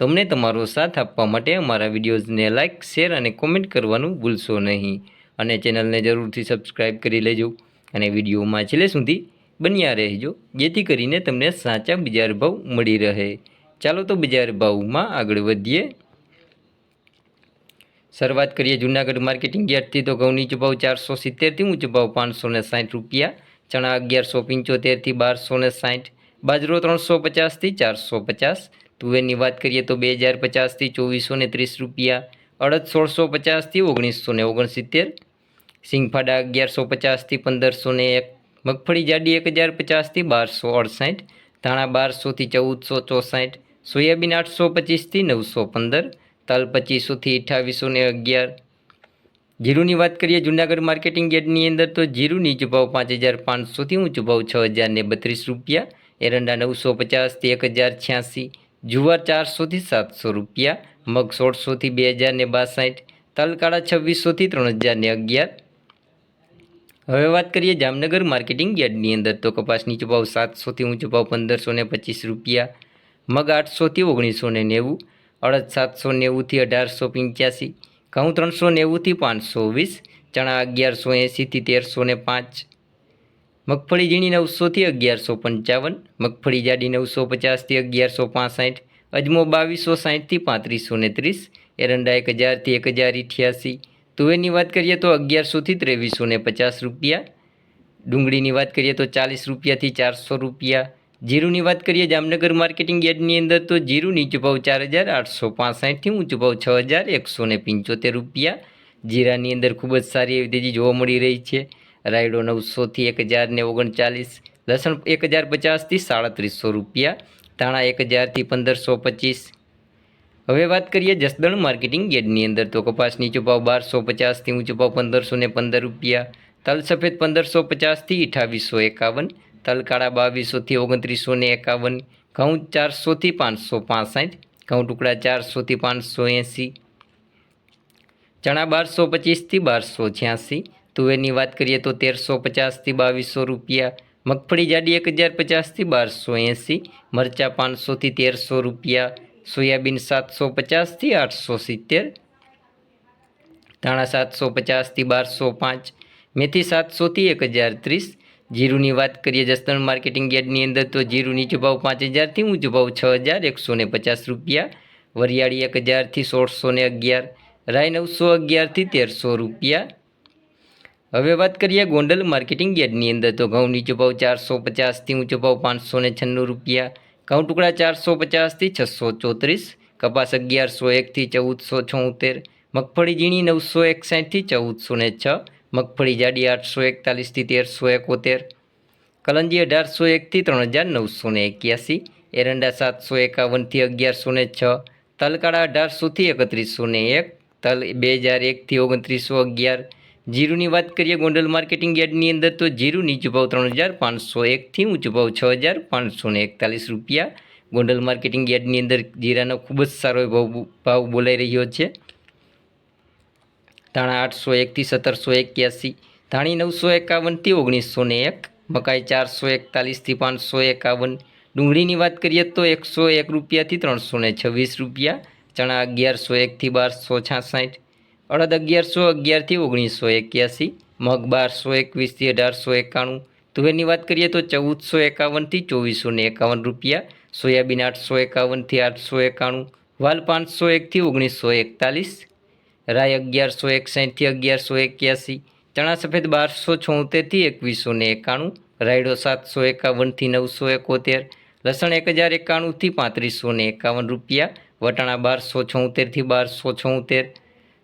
તો અમને તમારો સાથ આપવા માટે અમારા વિડીયોઝને લાઇક શેર અને કોમેન્ટ કરવાનું ભૂલશો નહીં. અને ચેનલને જરૂરથી સબસ્ક્રાઇબ કરી લેજો. અને વિડીયોમાં છેલ્લે સુધી બન્યા રહેજો, જેથી કરીને તમને સાચા બજાર ભાવ મળી રહે. ચાલો તો બજાર ભાવમાં આગળ વધીએ. શરૂઆત કરીએ જૂનાગઢ માર્કેટિંગ યાર્ડથી. તો ઘઉં નીચો ભાવ ચારસો સિત્તેરથી, ઊંચો ભાવ પાંચસો ને સાઠ રૂપિયા. ચણા અગિયારસો પંચોતેરથી બારસો ને સાઠ. બાજરો ત્રણસો પચાસથી ચારસો પચાસ. તુવેરની વાત કરીએ તો બે હજાર પચાસથી ચોવીસો ને ત્રીસ રૂપિયા, અડદ સોળસો પચાસથી ઓગણીસો ને ઓગણસિત્તેર, સિંગફાડા અગિયારસો પચાસથી પંદરસો ને એક, મગફળી જાડી એક હજાર પચાસથી બારસો અડસાઠ, ધાણા બારસોથી ચૌદસો ચોસાઠ, સોયાબીન આઠસો પચીસથી નવસો પંદર, તલ પચીસોથી અઠ્ઠાવીસો ને અગિયાર. જીરુની વાત કરીએ જૂનાગઢ માર્કેટિંગ યાર્ડની અંદર તો જીરું નીચો પાંચ હજાર પાંચસોથી ઊંચો ભાવ છ હજાર ને બત્રીસ રૂપિયા, એરંડા નવસો પચાસથી એક હજાર છ્યાસી જુવાર ચારસોથી સાતસો રૂપિયા, મગ સોળસોથી બે હજાર ને બાસઠ, તલકાળા છવ્વીસોથી ત્રણ હજારને અગિયાર. હવે વાત કરીએ જામનગર માર્કેટિંગ યાર્ડની અંદર, તો કપાસ નીચો ભાવ સાતસોથી ઊંચો ભાવ પંદરસો ને પચીસ રૂપિયા, મગ આઠસોથી ઓગણીસો ને નેવું, અડદ સાતસો નેવુંથી અઢારસો પંચ્યાસી, ઘઉં ત્રણસો નેવુંથી પાંચસો વીસ, ચણા અગિયારસો એંસીથી તેરસો ને પાંચ મગફળી ઝીણી નવસોથી અગિયારસો પંચાવન, મગફળી જાડી નવસો પચાસથી અગિયારસો પાસઠ, અજમો બાવીસો સાહીઠથી પાંત્રીસો ને ત્રીસ, એરંડા એક હજારથી એક હજાર અઠ્યાસી તુવેરની વાત કરીએ તો અગિયારસોથી ત્રેવીસો ને પચાસ રૂપિયા. ડુંગળીની વાત કરીએ તો ચાલીસ રૂપિયાથી ચારસો રૂપિયા. જીરુની વાત કરીએ જામનગર માર્કેટિંગ યાર્ડની અંદર તો જીરું નીચો ભાવ ચાર હજાર આઠસો પાસઠથી ઊંચો ભાવ છ હજાર એકસો ને પંચોતેર રૂપિયા. જીરાની અંદર ખૂબ જ સારી એવી તેજી જોવા મળી રહી છે. રાયડો નવસોથી એક હજારને ઓગણચાલીસ, લસણ એક હજાર પચાસથી સાડત્રીસો રૂપિયા, ધાણા એક હજારથી પંદરસો પચીસ. હવે વાત કરીએ જસદણ માર્કેટિંગ યાર્ડની અંદર, તો કપાસ નીચો ભાવ બારસો પચાસથી ઊંચો ભાવ પંદરસો ને પંદર રૂપિયા, તલ સફેદ પંદરસો પચાસથી અઠાવીસો એકાવન, તલ કાળા બાવીસોથી ઓગણત્રીસો ને એકાવન, ઘઉં ચારસોથી પાંચસો પાસઠ, ઘઉં ટુકડા ચારસોથી પાંચસો એંસી, ચણા બારસો પચીસથી બારસો છ્યાસી તુવેરની વાત કરીએ તો તેરસો પચાસથી બાવીસો રૂપિયા, મગફળી જાડી એક હજાર પચાસથી બારસો એંસી, મરચાં પાંચસોથી તેરસો રૂપિયા, સોયાબીન સાતસો પચાસથી આઠસો સિત્તેર, ધાણા સાતસો પચાસથી બારસો પાંચ, મેથી સાતસોથી એક હજાર ત્રીસ, જીરુની વાત કરીએ જસદણ માર્કેટિંગ યાર્ડની અંદર તો જીરું નીચો ભાવ પાંચ હજારથી ઊંચો ભાવ છ હજાર એકસો ને પચાસ રૂપિયા, વરિયાળી એક હજારથી સોળસો ને અગિયાર રાય નવસો અગિયારથી તેરસો રૂપિયા હવે વાત કરીએ ગોંડલ માર્કેટિંગ યાર્ડની અંદર. તો ઘઉં નીચો ભાવ ચારસો પચાસથી ઊંચો ભાવ પાંચસો ને છન્નું રૂપિયા. ઘઉં ટુકડા ચારસો પચાસથી છસો ચોત્રીસ. કપાસ અગિયારસો એકથી ચૌદસો છોતેર. મગફળી ઝીણી નવસો એકસાઠથી ચૌદસો ને છ. મગફળી જાડી આઠસો એકતાલીસથી તેરસો એકોતેર. કલંજી અઢારસો એકથી ત્રણ હજાર નવસો ને એક્યાસી. એરંડા સાતસો એકાવનથી અગિયારસો ને છ. તલકાળા અઢારસોથી એકત્રીસો ને એક. તલ બે હજાર એકથી ઓગણત્રીસો અગિયાર. જીરુની વાત કરીએ ગોંડલ માર્કેટિંગ યાર્ડની અંદર, તો જીરું નીચું ભાવ ત્રણ હજાર પાંચસો એકથી ઊંચું ભાવ છ હજાર પાંચસો એકતાલીસ રૂપિયા. ગોંડલ માર્કેટિંગ યાર્ડની અંદર જીરાનો ખૂબ જ સારો ભાવ ભાવ બોલાઈ રહ્યો છે. ધાણા આઠસો એકથી સત્તરસો એક્યાસી, ધાણી નવસો એકાવનથી ઓગણીસો એક, મકાઈ ચારસો એકતાલીસથી પાંચસો એકાવન, ડુંગળીની વાત કરીએ તો એકસો એક રૂપિયાથી ત્રણસો છવ્વીસ રૂપિયા, ચણા અગિયારસો એકથી બારસો છાસઠ અડદ અગિયારસો, અગિયારથી ઓગણીસો એક્યાસી, મગ બારસો એકવીસથી અઢારસો એકાણું. તુવેરની વાત કરીએ તો ચૌદસો એકાવનથી ચોવીસો ને એકાવન રૂપિયા, સોયાબીન આઠસો એકાવનથી આઠસો એકાણું, વાલ પાંચસો એકથી ઓગણીસો એકતાલીસ રાય અગિયારસો એકસાઠથી અગિયારસો એક્યાસી, ચણા સફેદ બારસો છોતેરથી એકવીસો ને એકાણું, રાયડો સાતસો એકાવનથી નવસો એકોતેર, લસણ એક હજાર એકાણુંથી પાંત્રીસો ને એકાવન રૂપિયા, વટાણા બારસો છોતેરથી બારસો છોતેર